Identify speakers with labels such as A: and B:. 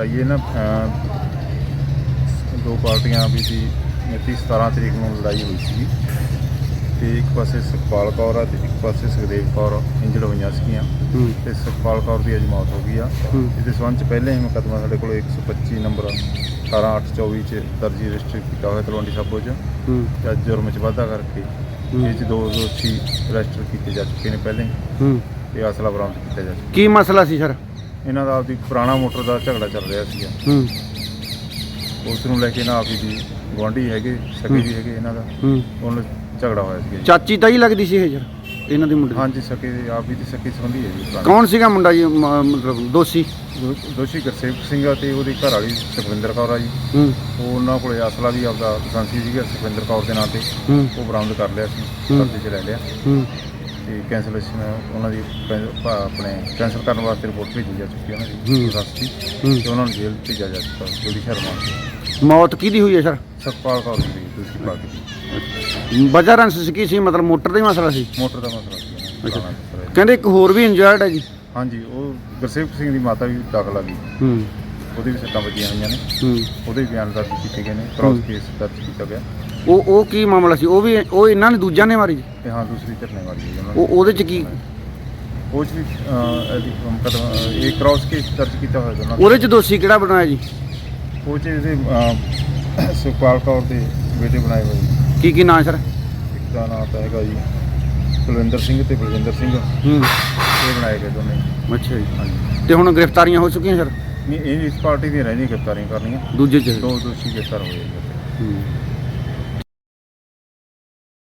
A: ਲੜਾਈ ਇਹ ਨਾ ਅਹ, ਦੋ ਪਾਰਟੀਆਂ ਵੀ ਸੀ 29 17 ਤਰੀਕ ਨੂੰ ਲੜਾਈ ਹੋਈ ਸੀ ਤੇ ਇੱਕ ਪਾਸੇ ਸੁਖਪਾਲ ਕੌਰ ਆ ਤੇ ਇੱਕ ਪਾਸੇ ਸੁਖਦੇਵ ਕੌਰ ਇੰਜਰਡ ਹੋਈਆਂ ਸੀਗੀਆਂ। ਤੇ ਸੁਖਪਾਲ ਕੌਰ ਦੀ ਅੱਜ ਮੌਤ ਹੋ ਗਈ ਆ। ਇਹਦੇ ਸੰਬੰਧ ਚ ਪਹਿਲੇ ਹੀ ਮੁਕੱਦਮਾ ਸਾਡੇ ਕੋਲ 125 ਨੰਬਰ 18824 ਚ ਦਰਜੀ ਰਜਿਸਟਰ ਕੀਤਾ ਹੋਇਆ ਤਲਵੰਡੀ ਸਾਬੋ ਚ। ਤੇ ਅੱਜ ਜੁਰਮ ਚ ਵਾਧਾ ਕਰਕੇ। ਇਹ ਚ ਦੋ ਦੋਸ਼ੀ ਰਜਿਸਟਰ ਕੀਤੇ ਜਾ ਚੁੱਕੇ ਨੇ ਪਹਿਲੇ ਹੀ।
B: ਹੂੰ।
A: ਤੇ ਅਸਲਾ ਬਰਾਮਦ ਕੀਤਾ ਜਾ ਚੁੱਕਾ।
B: ਕੀ ਮਸਲਾ ਸੀ ਸਰ?
A: ਇਹਨਾਂ ਦਾ ਆਪਦੀ ਪੁਰਾਣਾ ਮੋਟਰ ਦਾ ਝਗੜਾ ਚੱਲ ਰਿਹਾ ਸੀਗਾ।
B: ਹੂੰ।
A: ਉਸ ਨੂੰ ਲੈ ਕੇ ਨਾ ਆਪੀ ਦੀ ਗੁਆਂਢੀ ਹੈਗੇ ਸਕੇ ਜੀ ਹੈਗੇ ਇਹਨਾਂ ਦਾ।
B: ਹੂੰ।
A: ਉਹਨਾਂ ਝਗੜਾ ਹੋਇਆ ਸੀਗਾ ਜੀ।
B: ਚਾਚੀ ਤਾਈ ਲੱਗਦੀ ਸੀ ਇਹ ਯਾਰ ਇਹਨਾਂ ਦੀ ਮੁੰਡੇ ਦੀ?
A: ਹਾਂਜੀ ਸਕੇ ਆਪ ਵੀ ਦੀ ਸਕੇ ਸੰਬੰਧੀ ਹੈ ਜੀ ਪੁਰਾਣੀ।
B: ਕੌਣ ਸੀਗਾ ਮੁੰਡਾ ਜੀ ਮ- ਮਤਲਬ ਦੋਸ਼ੀ?
A: ਦੋ- ਦੋਸ਼ੀ ਗੁਰਸੇਵਕ ਸਿੰਘ ਆ ਤੇ ਉਹਦੀ ਘਰ ਵਾਲੀ ਸੁਖਵਿੰਦਰ ਕੌਰ ਆ ਜੀ।
B: ਹੂੰ।
A: ਉਹ ਉਹਨਾਂ ਕੋਲੇ ਅਸਲਾ ਵੀ ਆਪਦਾ ਲਾਇਸੈਂਸੀ ਸੀਗਾ ਸੁਖਵਿੰਦਰ ਕੌਰ ਦੇ ਨਾਂ ਤੇ।
B: ਹੂੰ।
A: ਉਹ ਬਰਾਮਦ ਕਰ ਲਿਆ ਸੀ
B: ਹੂੰ।
A: ਕਬਜ਼ੇ 'ਚ ਲੈ ਲਿਆ।
B: ਹੂੰ।
A: ਤੇ ਕੈਂਸਲੇਸ਼ਨ ਉਹਨਾਂ ਦੀ ਭਾ- ਆਪਣੇ ਕੈਂਸਲ ਕਰਨ ਵਾਸਤੇ ਰਿਪੋਰਟ ਭੇਜੀ ਜਾ ਚੁੱਕੀ ਹੈ ਉਹਨਾਂ ਦੀ।
B: ਹੂੰ।
A: ਰਾਸਤੀ
B: ਹੂੰ।
A: ਤੇ ਉਹਨਾਂ ਨੂੰ ਜੇਲ੍ਹ ਭੇਜਿਆ ਜਾ ਚੁੱਕਾ ਜਲਦੀ ਸ਼ਰਮਾ
B: ਮੌਤ ਕਿਹਦੀ ਹੋਈ ਹੈ ਸਰ?
A: ਸੁਖਪਾਲ ਕੌਰ ਦੀ ਦੂਸਰੀ ਪਾਰਟੀ ਦੀ।
B: ਵਜ੍ਹਾ ਰੰਸ ਕੀ ਸੀ? ਮਤਲਬ ਮੋਟਰ ਦਾ ਹੀ ਮਸਲਾ ਸੀ?
A: ਮੋਟਰ ਦਾ ਮਸਲਾ ਸੀ ਇਹਨਾਂ ਦਾ,
B: ਅੱਛਾ।
A: ਪੁਰਾਣਾ ਮਸਲਾ ਹੈ।
B: ਕਹਿੰਦੇ ਇੱਕ ਹੋਰ ਵੀ ਇੰਜਰਡ ਹੈ ਜੀ।
A: ਹਾਂਜੀ ਉਹ ਗੁਰਸੇਵਕ ਸਿੰਘ ਦੀ ਮਾਤਾ ਵੀ ਦਾਖਲ ਆ ਗਈ।
B: ਹੂੰ।
A: ਉਹਦੀ ਵੀ ਸੱਟਾਂ ਵੱਜੀਆਂ ਹੋਈਆਂ ਨੇ।
B: ਹੂੰ।
A: ਉਹਦੇ ਵੀ ਬਿਆਨ ਦਰਜ ਕੀਤੇ ਗਏ ਨੇ ਕ੍ਰਾਸ
B: ਹੂੰ।
A: ਕੇਸ ਦਰਜ ਕੀਤਾ ਗਿਆ।
B: ਉਹ ਉਹ ਕੀ ਮਾਮਲਾ ਸੀ? ਉਹ ਵੀ ਉਹ ਇਹਨਾਂ ਨੇ ਦੂਜਿਆਂ ਨੇ ਮਾਰੀ? ਜੀ
A: ਤੇ ਹਾਂ ਦੂਸਰੀ ਝਰਨੇ ਵਾਲੀ ਹੈ ਉਹਨਾਂ
B: ਉਹ ਉਹਦੇ ਚ ਕੀ?
A: ਉਹ 'ਚ ਵੀ ਅਹ, ਇਹਦੀ ਮੁਕੱਦਮਾ ਇਹ ਕ੍ਰਾਸ ਕੇਸ ਦਰਜ ਕੀਤਾ ਹੋਇਆ ਦੋਨਾਂ ਦਾ।
B: ਉਹਦੇ ਚ ਦੋਸ਼ੀ ਕਿਹੜਾ ਬਣਾਇਆ ਜੀ?
A: ਉਹ 'ਚ ਇਹਦੇ ਅਹ, ਸੁਖਪਾਲ ਕੌਰ ਦੇ ਬੇਟੇ ਬਣਾਏ ਹੋਏ ਜੀ।
B: ਕੀ ਕੀ ਨਾਂ ਸਰ?
A: ਇੱਕ ਦਾ ਨਾਮ ਤਾਂ ਹੈਗਾ ਜੀ ਕੁਲਵਿੰਦਰ ਸਿੰਘ ਤੇ ਬਲਵਿੰਦਰ ਸਿੰਘ।
B: ਹੂੰ।
A: ਇਹ ਬਣਾਏ ਗਏ ਦੋਨੇ।
B: ਅੱਛਾ ਜੀ।
A: ਹਾਂਜੀ।
B: ਤੇ ਹੁਣ ਗ੍ਰਿਫਤਾਰੀਆਂ ਹੋ ਚੁੱਕੀਆਂ ਸਰ?
A: ਨਹੀਂ ਇਹ ਇਸ ਪਾਰਟੀ ਦੀਆਂ ਰਹਿੰਦੀਆਂ ਗ੍ਰਿਫਤਾਰੀਆਂ ਕਰਨੀਆਂ।
B: ਦੂਜੇ ਚ।
A: ਦੋ ਦੋਸ਼ੀ ਗ੍ਰਿਫਤਾਰ ਹੋਏ ਜੀ।
B: ਹੂੰ।